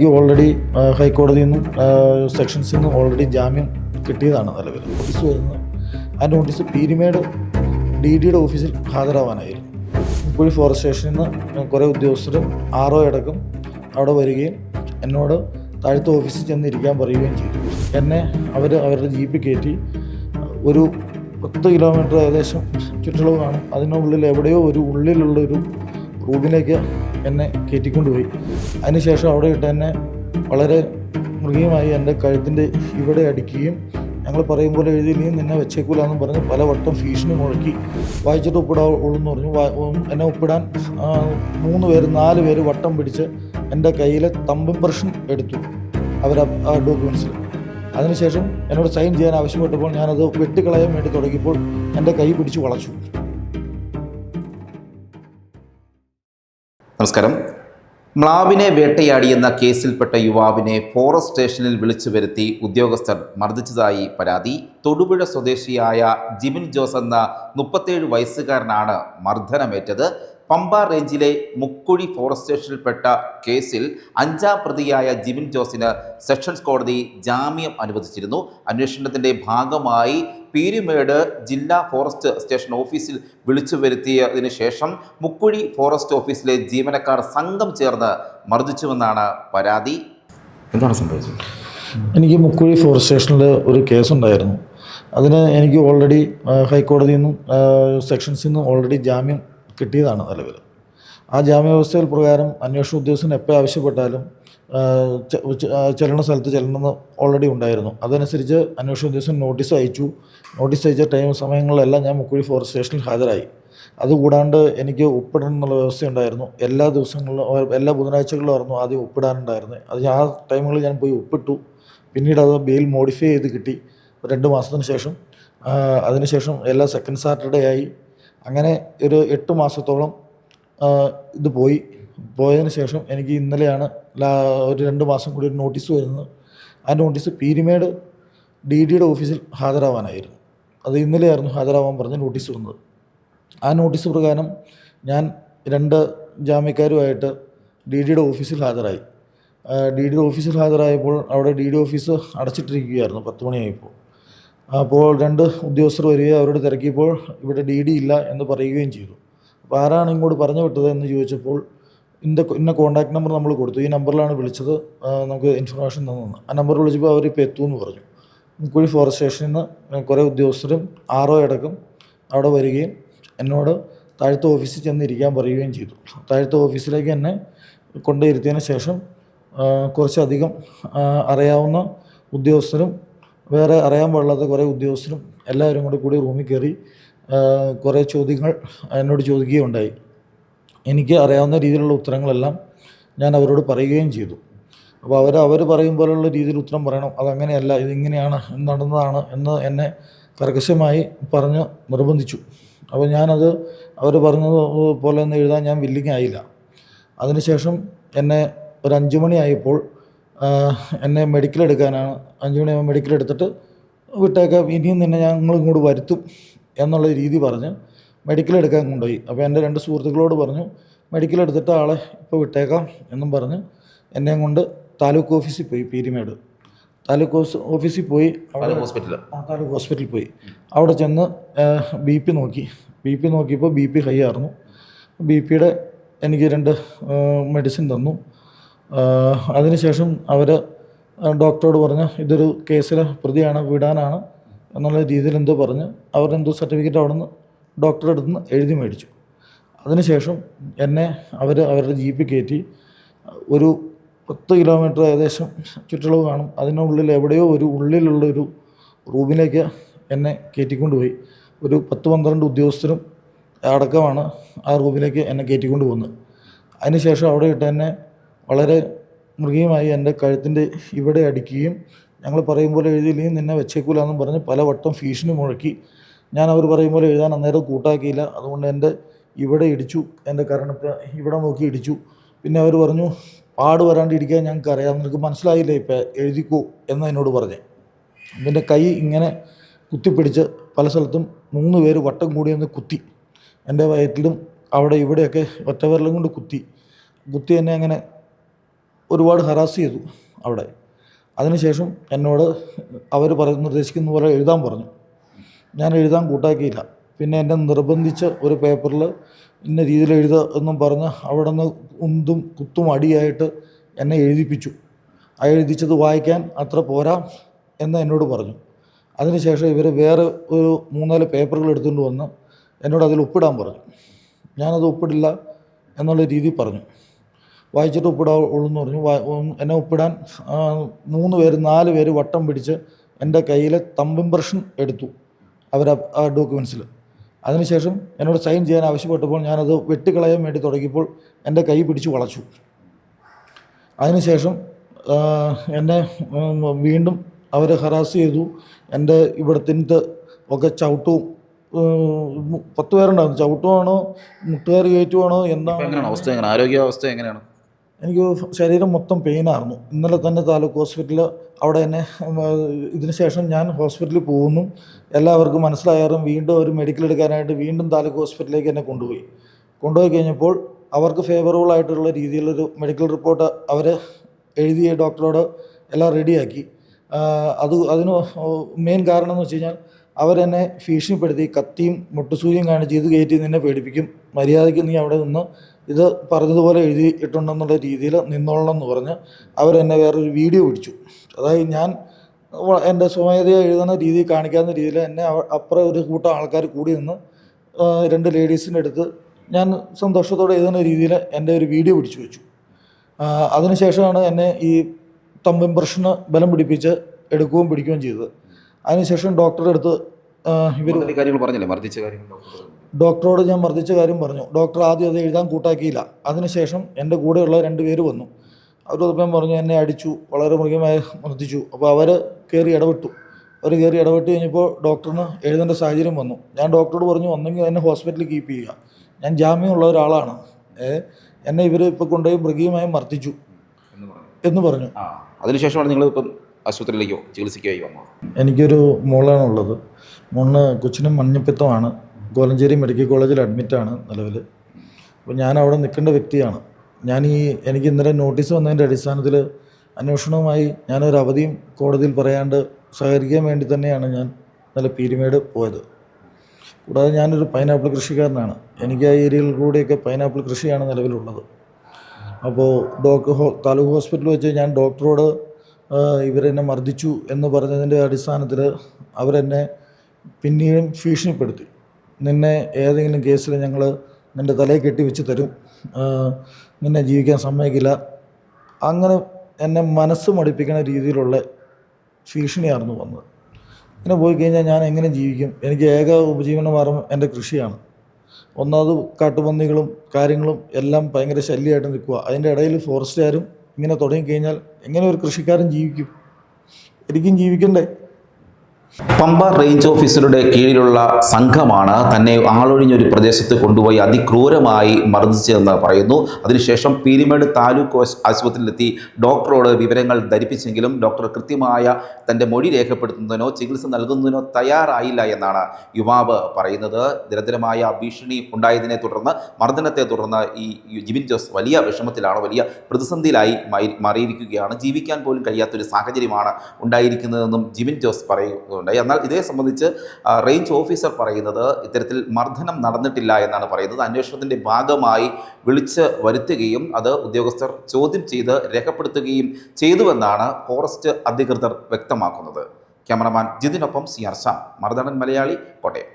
എനിക്ക് ഓൾറെഡി ഹൈക്കോടതിയിൽ നിന്നും സെക്ഷൻസിൽ നിന്നും ഓൾറെഡി ജാമ്യം കിട്ടിയതാണ് നിലവിൽ. നോട്ടീസ് വരുന്നത് ആ നോട്ടീസ് പീരിമേഡ് ഡി ഡിയുടെ ഓഫീസിൽ ഹാജരാവാനായിരുന്നു. ഇപ്പോഴും ഫോറസ്റ്റ് സ്റ്റേഷനിൽ നിന്ന് കുറേ ഉദ്യോഗസ്ഥരും ആറോ അടക്കം അവിടെ വരികയും എന്നോട് താഴത്തെ ഓഫീസിൽ ചെന്നിരിക്കാൻ പറയുകയും ചെയ്തു. എന്നെ അവർ അവരുടെ ജീപ്പ് കയറ്റി ഒരു പത്ത് കിലോമീറ്റർ ഏകദേശം ചുറ്റളവ് കാണും. അതിനുള്ളിൽ എവിടെയോ ഒരു ഉള്ളിലുള്ള ഒരു റൂമിലേക്ക് എന്നെ കയറ്റിക്കൊണ്ടുപോയി. അതിനുശേഷം അവിടെ ഇട്ട് എന്നെ വളരെ മൃഗീയമായി എന്റെ കഴുത്തിന്റെ ഇവിടെ അടിക്കുകയും ഞങ്ങൾ പറയും പോലെ എഴുതി നീ നിന്നെ വെച്ചേക്കൂലെന്നും പറഞ്ഞ് പലവട്ടം ഭീഷണി മുഴക്കി വായിച്ചിട്ട് ഒപ്പിടാവുള്ളൂ എന്ന് പറഞ്ഞു എന്നെ ഒപ്പിടാൻ മൂന്ന് പേര് നാല് പേര് വട്ടം പിടിച്ച് എന്റെ കയ്യിലെ തമ്പ് ഇംപ്രഷൻ എടുത്തു അവർ ആ ഡോക്യുമെൻസിൽ അതിനുശേഷം എന്നോട് സൈൻ ചെയ്യാൻ ആവശ്യപ്പെട്ടപ്പോൾ ഞാനത് വെട്ടിക്കളയാൻ വേണ്ടി തുടങ്ങിയപ്പോൾ എന്റെ കൈ പിടിച്ച് വളച്ചു. നമസ്കാരം. മ്ലാവിനെ വേട്ടയാടിയെന്ന കേസിൽപ്പെട്ട യുവാവിനെ ഫോറസ്റ്റ് സ്റ്റേഷനിൽ വിളിച്ചു വരുത്തി ഉദ്യോഗസ്ഥർ മർദ്ദിച്ചതായി പരാതി. തൊടുപുഴ സ്വദേശിയായ ജിമിൻ ജോസ് എന്ന മുപ്പത്തേഴ് വയസ്സുകാരനാണ് മർദ്ദനമേറ്റത്. പമ്പ റേഞ്ചിലെ മുക്കുഴി ഫോറസ്റ്റ് സ്റ്റേഷനിൽപ്പെട്ട കേസിൽ അഞ്ചാം പ്രതിയായ ജിമിൻ ജോസിന് സെഷൻസ് കോടതി ജാമ്യം അനുവദിച്ചിരുന്നു. അന്വേഷണത്തിന്റെ ഭാഗമായി പീരുമേട് ജില്ലാ ഫോറസ്റ്റ് സ്റ്റേഷൻ ഓഫീസിൽ വിളിച്ചു വരുത്തിയതിനു ശേഷം മുക്കുഴി ഫോറസ്റ്റ് ഓഫീസിലെ ജീവനക്കാർ സംഘം ചേർന്ന് മർദ്ദിച്ചുവെന്നാണ് പരാതി. എന്താണ് സംഭവിച്ചത്? എനിക്ക് മുക്കുഴി ഫോറസ്റ്റ് സ്റ്റേഷനിൽ ഒരു കേസുണ്ടായിരുന്നു. അതിന് എനിക്ക് ഓൾറെഡി ഹൈക്കോടതിയിൽ നിന്നും സെക്ഷൻസിൽ നിന്നും ഓൾറെഡി ജാമ്യം കിട്ടിയതാണ് നിലവിൽ ആ ജാമ്യവ്യവസ്ഥയിൽ പ്രകാരം അന്വേഷണ ഉദ്യോഗസ്ഥൻ എപ്പോൾ ആവശ്യപ്പെട്ടാലും ചെല്ലണ സ്ഥലത്ത് ചെല്ലണമെന്ന് ഓൾറെഡി ഉണ്ടായിരുന്നു. അതനുസരിച്ച് അന്വേഷണ ഉദ്യോഗസ്ഥൻ നോട്ടീസ് അയച്ചു. നോട്ടീസ് അയച്ച ടൈം സമയങ്ങളിലെല്ലാം ഞാൻ മുക്കുഴി ഫോറസ്റ്റ് സ്റ്റേഷനിൽ ഹാജരായി. അതുകൂടാണ്ട് എനിക്ക് ഒപ്പിടണം എന്നുള്ള വ്യവസ്ഥയുണ്ടായിരുന്നു എല്ലാ ദിവസങ്ങളിലും എല്ലാ ബുധനാഴ്ചകളിലും ആയിരുന്നു ആദ്യം ഒപ്പിടാനുണ്ടായിരുന്നത് അത് ആ ടൈമുകളിൽ ഞാൻ പോയി ഒപ്പിട്ടു. പിന്നീട് അത് ബെയിൽ മോഡിഫൈ ചെയ്ത് കിട്ടി. രണ്ട് മാസത്തിന് ശേഷം അതിനുശേഷം എല്ലാ സെക്കൻഡ് സാറ്റർഡേ ആയി. അങ്ങനെ ഒരു എട്ട് മാസത്തോളം ഇത് പോയി. പോയതിന് ശേഷം എനിക്ക് ഇന്നലെയാണ് ഒരു രണ്ട് മാസം കൂടി ഒരു നോട്ടീസ് വരുന്നത്. ആ നോട്ടീസ് പീരിമേഡ് ഡി ഡിയുടെ ഓഫീസിൽ ഹാജരാവാനായിരുന്നു. അത് ഇന്നലെയായിരുന്നു ഹാജരാവാൻ പറഞ്ഞ് നോട്ടീസ് വന്നത്. ആ നോട്ടീസ് പ്രകാരം ഞാൻ രണ്ട് ജാമ്യക്കാരുമായിട്ട് ഡി ഡിയുടെ ഓഫീസിൽ ഹാജരായി. ഡി ഡിയുടെ ഓഫീസിൽ ഹാജരായപ്പോൾ അവിടെ ഡി ഡി ഓഫീസ് അടച്ചിട്ടിരിക്കുകയായിരുന്നു പത്ത് മണിയായപ്പോൾ. അപ്പോൾ രണ്ട് ഉദ്യോഗസ്ഥർ വരികയും അവരോട് തിരക്കിയപ്പോൾ ഇവിടെ ഡി ഡി ഇല്ല എന്ന് പറയുകയും ചെയ്തു. അപ്പോൾ ആരാണ് ഇങ്ങോട്ട് പറഞ്ഞു വിട്ടത് എന്ന് ചോദിച്ചപ്പോൾ ഇന്ന ഇന്ന കോൺടാക്ട് നമ്പർ നമ്മൾ കൊടുത്തു. ഈ നമ്പറിലാണ് വിളിച്ചത്. നമുക്ക് ഇൻഫർമേഷൻ തന്നു ആ നമ്പർ വിളിച്ചപ്പോൾ അവരിപ്പോൾ എത്തുമെന്ന് പറഞ്ഞു. മുക്കുഴി ഫോറസ്റ്റ് സ്റ്റേഷനിൽ നിന്ന് കുറേ ഉദ്യോഗസ്ഥരും ആറോ അടക്കം അവിടെ വരികയും എന്നോട് താഴത്തെ ഓഫീസിൽ ചെന്ന് ഇരിക്കാൻ പറയുകയും ചെയ്തു. താഴത്തെ ഓഫീസിലേക്ക് എന്നെ കൊണ്ടുവരുത്തിയതിന് ശേഷം കുറച്ചധികം അറിയാവുന്ന ഉദ്യോഗസ്ഥരും വേറെ അറിയാൻ പാടില്ലാത്ത കുറേ ഉദ്യോഗസ്ഥരും എല്ലാവരും കൂടി കൂടി റൂമിൽ കയറി കുറേ ചോദ്യങ്ങൾ എന്നോട് ചോദിക്കുകയുണ്ടായി. എനിക്ക് അറിയാവുന്ന രീതിയിലുള്ള ഉത്തരങ്ങളെല്ലാം ഞാൻ അവരോട് പറയുകയും ചെയ്തു. അപ്പോൾ അവർ അവർ പറയും പോലുള്ള രീതിയിൽ ഉത്തരം പറയണം. അതങ്ങനെയല്ല ഇതിങ്ങനെയാണ് ഇത് നടന്നതാണ് എന്ന് എന്നെ കർക്കശമായി പറഞ്ഞ് നിർബന്ധിച്ചു. അപ്പോൾ ഞാനത് അവർ പറഞ്ഞത് പോലെ ഒന്ന് എഴുതാൻ ഞാൻ വില്ലിങ് ആയില്ല. അതിനുശേഷം എന്നെ ഒരു അഞ്ച് മണിയായപ്പോൾ എന്നെ മെഡിക്കൽ എടുക്കാനാണ്. അഞ്ചു മണിയാകുമ്പോൾ മെഡിക്കൽ എടുത്തിട്ട് വിട്ടേക്കാം. ഇനിയും നിന്നെ ഞങ്ങൾ ഇങ്ങോട്ട് വരുത്തും. എന്നുള്ള രീതി പറഞ്ഞ്. മെഡിക്കൽ എടുക്കാൻ കൊണ്ടുപോയി. അപ്പോൾ എന്റെ രണ്ട് സുഹൃത്തുക്കളോട് പറഞ്ഞു മെഡിക്കൽ എടുത്തിട്ട് ആളെ ഇപ്പോൾ വിട്ടേക്കാം എന്നും പറഞ്ഞ്. എന്നെയും കൊണ്ട് താലൂക്ക് ഓഫീസിൽ പോയി പീരിമേട്. താലൂക്ക് ഓഫീസിൽ പോയി അവിടെ ഹോസ്പിറ്റൽ ആ താലൂക്ക് ഹോസ്പിറ്റലിൽ പോയി. അവിടെ ചെന്ന് ബി പി നോക്കി. ബി പി നോക്കിയപ്പോൾ ബി പി ഹൈ ആയിരുന്നു. ബി പിയുടെ എനിക്ക് രണ്ട് മെഡിസിൻ തന്നു. അതിനുശേഷം അവർ ഡോക്ടറോട് പറഞ്ഞ് ഇതൊരു കേസിലെ പ്രതിയാണ് വിടാനാണ്. എന്നുള്ള രീതിയിൽ എന്തോ പറഞ്ഞ് അവരെന്തോ സർട്ടിഫിക്കറ്റ് അവിടെ നിന്ന് ഡോക്ടറുടെ അടുത്ത് നിന്ന് എഴുതി മേടിച്ചു. അതിനുശേഷം എന്നെ അവർ അവരുടെ ജീപ്പിൽ കയറ്റി ഒരു പത്ത് കിലോമീറ്റർ ഏകദേശം ചുറ്റളവ് കാണും. അതിനുള്ളിൽ എവിടെയോ ഒരു ഉള്ളിലുള്ള ഒരു റൂമിലേക്ക് എന്നെ കയറ്റിക്കൊണ്ടുപോയി. ഒരു പത്ത് പന്ത്രണ്ട് ഉദ്യോഗസ്ഥരും അടക്കമാണ് ആ റൂമിലേക്ക് എന്നെ കയറ്റിക്കൊണ്ട് പോകുന്നത് അതിനുശേഷം അവിടെ ഇട്ട് എന്നെ വളരെ മൃഗീയമായി എന്റെ കഴുത്തിന്റെ ഇവിടെ അടിക്കുകയും ഞങ്ങൾ പറയും പോലെ എഴുതിയില്ലെങ്കിൽ നിന്നെ വെച്ചേക്കൂലെന്നും പറഞ്ഞ് പലവട്ടം ഭീഷണി മുഴക്കി. ഞാൻ അവർ പറയും പോലെ എഴുതാൻ അന്നേരം കൂട്ടാക്കിയില്ല. അതുകൊണ്ട് എന്റെ ഇവിടെ ഇടിച്ചു എന്റെ കരണത്ത് ഇവിടെ നോക്കി ഇടിച്ചു. പിന്നെ അവർ പറഞ്ഞു പാട് വരാണ്ടിരിക്കാൻ ഞങ്ങൾക്ക് അറിയാം. നിനക്ക് മനസ്സിലായില്ലേ ഇപ്പം എഴുതിക്കൂ എന്ന് എന്നോട് പറഞ്ഞു. എന്റെ കൈ ഇങ്ങനെ കുത്തിപ്പിടിച്ച് പല സ്ഥലത്തും മൂന്ന് പേര് വട്ടം കൂടി ഒന്ന് കുത്തി. എന്റെ വയറ്റിലും അവിടെ ഇവിടെയൊക്കെ ഒറ്റവരലും കൊണ്ട് കുത്തി. കുത്തി എന്നെ അങ്ങനെ ഒരുപാട് ഹറാസ് ചെയ്തു അവിടെ. അതിനുശേഷം എന്നോട് അവർ പറയുന്ന നിർദ്ദേശിക്കുന്ന പോലെ എഴുതാൻ പറഞ്ഞു. ഞാൻ എഴുതാൻ കൂട്ടാക്കിയില്ല. പിന്നെ എന്നെ നിർബന്ധിച്ച് ഒരു പേപ്പറിൽ ഇന്ന രീതിയിൽ എഴുതുക എന്നും പറഞ്ഞ് അവിടെ നിന്ന് ഉന്തും കുത്തും അടിയായിട്ട് എന്നെ എഴുതിപ്പിച്ചു. ആ എഴുതിച്ചത് വായിക്കാൻ അത്ര പോരാ എന്ന് എന്നോട് പറഞ്ഞു. അതിനുശേഷം ഇവർ വേറെ ഒരു മൂന്നാൽ പേപ്പറുകൾ എടുത്തുകൊണ്ട് വന്ന് എന്നോട് അതിൽ ഒപ്പിടാൻ പറഞ്ഞു. ഞാനത് ഒപ്പിടില്ല എന്നുള്ള രീതി പറഞ്ഞു. വായിച്ചിട്ട് ഒപ്പിടാ ഉള്ളൂ എന്ന് പറഞ്ഞു എന്നെ ഒപ്പിടാൻ മൂന്ന് പേര് നാല് പേര് വട്ടം പിടിച്ച് എന്റെ കയ്യിലെ തമ്പ് ഇമ്പ്രഷൻ എടുത്തു അവർ ആ ഡോക്യുമെൻസിൽ അതിനുശേഷം എന്നോട് സൈൻ ചെയ്യാൻ ആവശ്യപ്പെട്ടപ്പോൾ ഞാനത് വെട്ടിക്കളയാൻ വേണ്ടി തുടങ്ങിയപ്പോൾ എന്റെ കൈ പിടിച്ച് വളച്ചു. അതിനുശേഷം എന്നെ വീണ്ടും അവർ ഹറാസ് ചെയ്തു. എന്റെ ഇവിടത്തിന്റെ ഒക്കെ ചവിട്ടവും പത്ത് പേരുണ്ടായിരുന്നു. ചവിട്ടുവാണോ മുട്ടുകാർ കയറ്റുവാണോ എന്താണ് എന്താണ്? എങ്ങനെയാണ് അവസ്ഥ? എങ്ങനെ? ആരോഗ്യാവസ്ഥ എങ്ങനെയാണ്? എനിക്ക് ശരീരം മൊത്തം പെയിനായിരുന്നു ഇന്നലെ തന്നെ താലൂക്ക് ഹോസ്പിറ്റലിൽ അവിടെ തന്നെ ഇതിന് ശേഷം ഞാൻ ഹോസ്പിറ്റലിൽ പോകുന്നു. എല്ലാവർക്കും മനസ്സിലായാലും വീണ്ടും ഒരു മെഡിക്കൽ എടുക്കാനായിട്ട് വീണ്ടും താലൂക്ക് ഹോസ്പിറ്റലിലേക്ക് എന്നെ കൊണ്ടുപോയി. കൊണ്ടുപോയി കഴിഞ്ഞപ്പോൾ അവർക്ക് ഫേവറബിൾ ആയിട്ടുള്ള രീതിയിലൊരു മെഡിക്കൽ റിപ്പോർട്ട് അവർ എഴുതിയ ഡോക്ടറോട് എല്ലാം റെഡിയാക്കി അത് അതിന് മെയിൻ കാരണം എന്ന് വെച്ച് കഴിഞ്ഞാൽ അവരെന്നെ ഭീഷണിപ്പെടുത്തി കത്തിയും മുട്ടുസൂചിയും കാണിച്ച് ഇത് കയറ്റി നിന്നെ പേടിപ്പിക്കും. മര്യാദയ്ക്ക് നീ അവിടെ നിന്ന് ഇത് പറഞ്ഞതുപോലെ എഴുതിയിട്ടുണ്ടെന്നുള്ള രീതിയിൽ നിന്നോളണം എന്ന് പറഞ്ഞ് അവരെന്നെ വേറൊരു വീഡിയോ പിടിച്ചു. അതായത് ഞാൻ എന്റെ സ്വമേധയാ എഴുതുന്ന രീതി കാണിക്കാവുന്ന രീതിയിൽ എന്നെ അപ്പുറം ഒരു കൂട്ടം ആൾക്കാർ കൂടി നിന്ന് രണ്ട് ലേഡീസിന്റെ അടുത്ത് ഞാൻ സന്തോഷത്തോടെ എഴുതുന്ന രീതിയിൽ എന്റെ ഒരു വീഡിയോ പിടിച്ചു വെച്ചു. അതിനുശേഷമാണ് എന്നെ ഈ തമ്പിംപ്രഷന് ബലം പിടിപ്പിച്ച് എടുക്കുകയും പിടിക്കുകയും ചെയ്തത്. അതിനുശേഷം ഡോക്ടറുടെ അടുത്ത് ഇവർ കാര്യങ്ങൾ പറഞ്ഞില്ലേ? മർദ്ദിച്ച കാര്യങ്ങൾ ഡോക്ടറോട് ഞാൻ മർദ്ദിച്ച കാര്യം പറഞ്ഞു. ഡോക്ടർ ആദ്യം അത് എഴുതാൻ കൂട്ടാക്കിയില്ല. അതിനുശേഷം എന്റെ കൂടെയുള്ള രണ്ട് പേര് വന്നു. അവർ ഇപ്പം പറഞ്ഞു എന്നെ അടിച്ചു വളരെ മൃഗമായി മർദ്ദിച്ചു. അപ്പോൾ അവർ കയറി ഇടപെട്ടു. അവർ കയറി ഇടപെട്ട് കഴിഞ്ഞപ്പോൾ ഡോക്ടറിന് എഴുതേണ്ട സാഹചര്യം വന്നു. ഞാൻ ഡോക്ടറോട് പറഞ്ഞു ഒന്നെങ്കിൽ എന്നെ ഹോസ്പിറ്റലിൽ കീപ്പ് ചെയ്യുക. ഞാൻ ജാമ്യമുള്ള ഒരാളാണ്. എന്നെ ഇവർ ഇപ്പോൾ കൊണ്ടുപോയി മൃഗീയമായി മർദ്ദിച്ചു. എന്ന് പറഞ്ഞു. അതിനുശേഷമാണ് നിങ്ങൾ ഇപ്പം ആശുപത്രിയിലേക്കോ ചികിത്സയ്ക്കായി വന്നത് എനിക്കൊരു മോളാണുള്ളത്. മോളിന് കൊച്ചിന് മഞ്ഞപ്പിത്തമാണ്. കോലഞ്ചേരി മെഡിക്കൽ കോളേജിൽ അഡ്മിറ്റാണ് നിലവിൽ. അപ്പോൾ ഞാൻ അവിടെ നിൽക്കേണ്ട വ്യക്തിയാണ്. ഞാൻ ഈ എനിക്ക് ഇന്നലെ നോട്ടീസ് വന്നതിന്റെ അടിസ്ഥാനത്തിൽ അന്വേഷണവുമായി ഞാനൊരു അവധിയും കോടതിയിൽ പറയാണ്ട് സഹകരിക്കാൻ വേണ്ടി തന്നെയാണ് ഞാൻ നല്ല പീരുമേട് പോയത്. കൂടാതെ ഞാനൊരു പൈനാപ്പിൾ കൃഷിക്കാരനാണ്. എനിക്ക് ആ ഏരിയയിൽ കൂടെയൊക്കെ പൈനാപ്പിൾ കൃഷിയാണ് നിലവിലുള്ളത്. അപ്പോൾ ഡോക്ടർ താലൂക്ക് ഹോസ്പിറ്റൽ വെച്ച് ഞാൻ ഡോക്ടറോട് ഇവരെന്നെ മർദ്ദിച്ചു എന്ന് പറഞ്ഞതിന്റെ അടിസ്ഥാനത്തിൽ അവരെന്നെ പിന്നെയും ഭീഷണിപ്പെടുത്തി. നിന്നെ ഏതെങ്കിലും കേസിൽ ഞങ്ങൾ നിന്റെ തലയിൽ കെട്ടിവെച്ച് തരും. നിന്നെ ജീവിക്കാൻ സമ്മതിക്കില്ല. അങ്ങനെ എന്നെ മനസ്സ് മടിപ്പിക്കുന്ന രീതിയിലുള്ള ഭീഷണിയായിരുന്നു വന്നത്. ഇങ്ങനെ പോയി കഴിഞ്ഞാൽ ഞാൻ എങ്ങനെ ജീവിക്കും? എനിക്ക് ഏക ഉപജീവന മാർഗം എന്റെ കൃഷിയാണ്. ഒന്നാമത് കാട്ടുപന്നികളും കാര്യങ്ങളും എല്ലാം ഭയങ്കര ശല്യമായിട്ട് നിൽക്കുക അതിന്റെ ഇടയിൽ ഫോറസ്റ്റുകാരും ഇങ്ങനെ തുടങ്ങിക്കഴിഞ്ഞാൽ എങ്ങനെ ഒരു കൃഷിക്കാരൻ ജീവിക്കും? എനിക്കും ജീവിക്കണ്ടേ? പമ്പ റേഞ്ച് ഓഫീസറുടെ കീഴിലുള്ള സംഘമാണ് തന്നെ ആളൊഴിഞ്ഞ ഒരു പ്രദേശത്ത് കൊണ്ടുപോയി അതിക്രൂരമായി മർദ്ദിച്ചതെന്ന് പറയുന്നു. അതിനുശേഷം പീരിമേട് താലൂക്ക് ആശുപത്രിയിലെത്തി ഡോക്ടറോട് വിവരങ്ങൾ ധരിപ്പിച്ചെങ്കിലും ഡോക്ടർ കൃത്യമായ തന്റെ മൊഴി രേഖപ്പെടുത്തുന്നതിനോ ചികിത്സ നൽകുന്നതിനോ തയ്യാറായില്ല എന്നാണ് യുവാവ് പറയുന്നത്. നിരന്തരമായ ഭീഷണി ഉണ്ടായതിനെ തുടർന്ന് മർദ്ദനത്തെ തുടർന്ന് ഈ ജിബിൻ ജോസ് വലിയ വിഷമത്തിലാണ് വലിയ പ്രതിസന്ധിയിലായി മാറി- മാറിയിരിക്കുകയാണ്. ജീവിക്കാൻ പോലും കഴിയാത്തൊരു സാഹചര്യമാണ് ഉണ്ടായിരിക്കുന്നതെന്നും ജിബിൻ ജോസ് പറയുന്നുണ്ടായി എന്നാൽ ഇതേ സംബന്ധിച്ച് റേഞ്ച് ഓഫീസർ പറയുന്നത് ഇത്തരത്തിൽ മർദ്ദനം നടന്നിട്ടില്ല എന്നാണ് പറയുന്നത്. അന്വേഷണത്തിന്റെ ഭാഗമായി വിളിച്ച് വരുത്തുകയും അത് ഉദ്യോഗസ്ഥർ ചോദ്യം ചെയ്ത് രേഖപ്പെടുത്തുകയും ചെയ്തുവെന്നാണ് ഫോറസ്റ്റ് അധികൃതർ വ്യക്തമാക്കുന്നത്. ക്യാമറമാൻ ജിതിനൊപ്പം സി ആർ ഷാ മറുനാടൻ മലയാളി കോട്ടയം.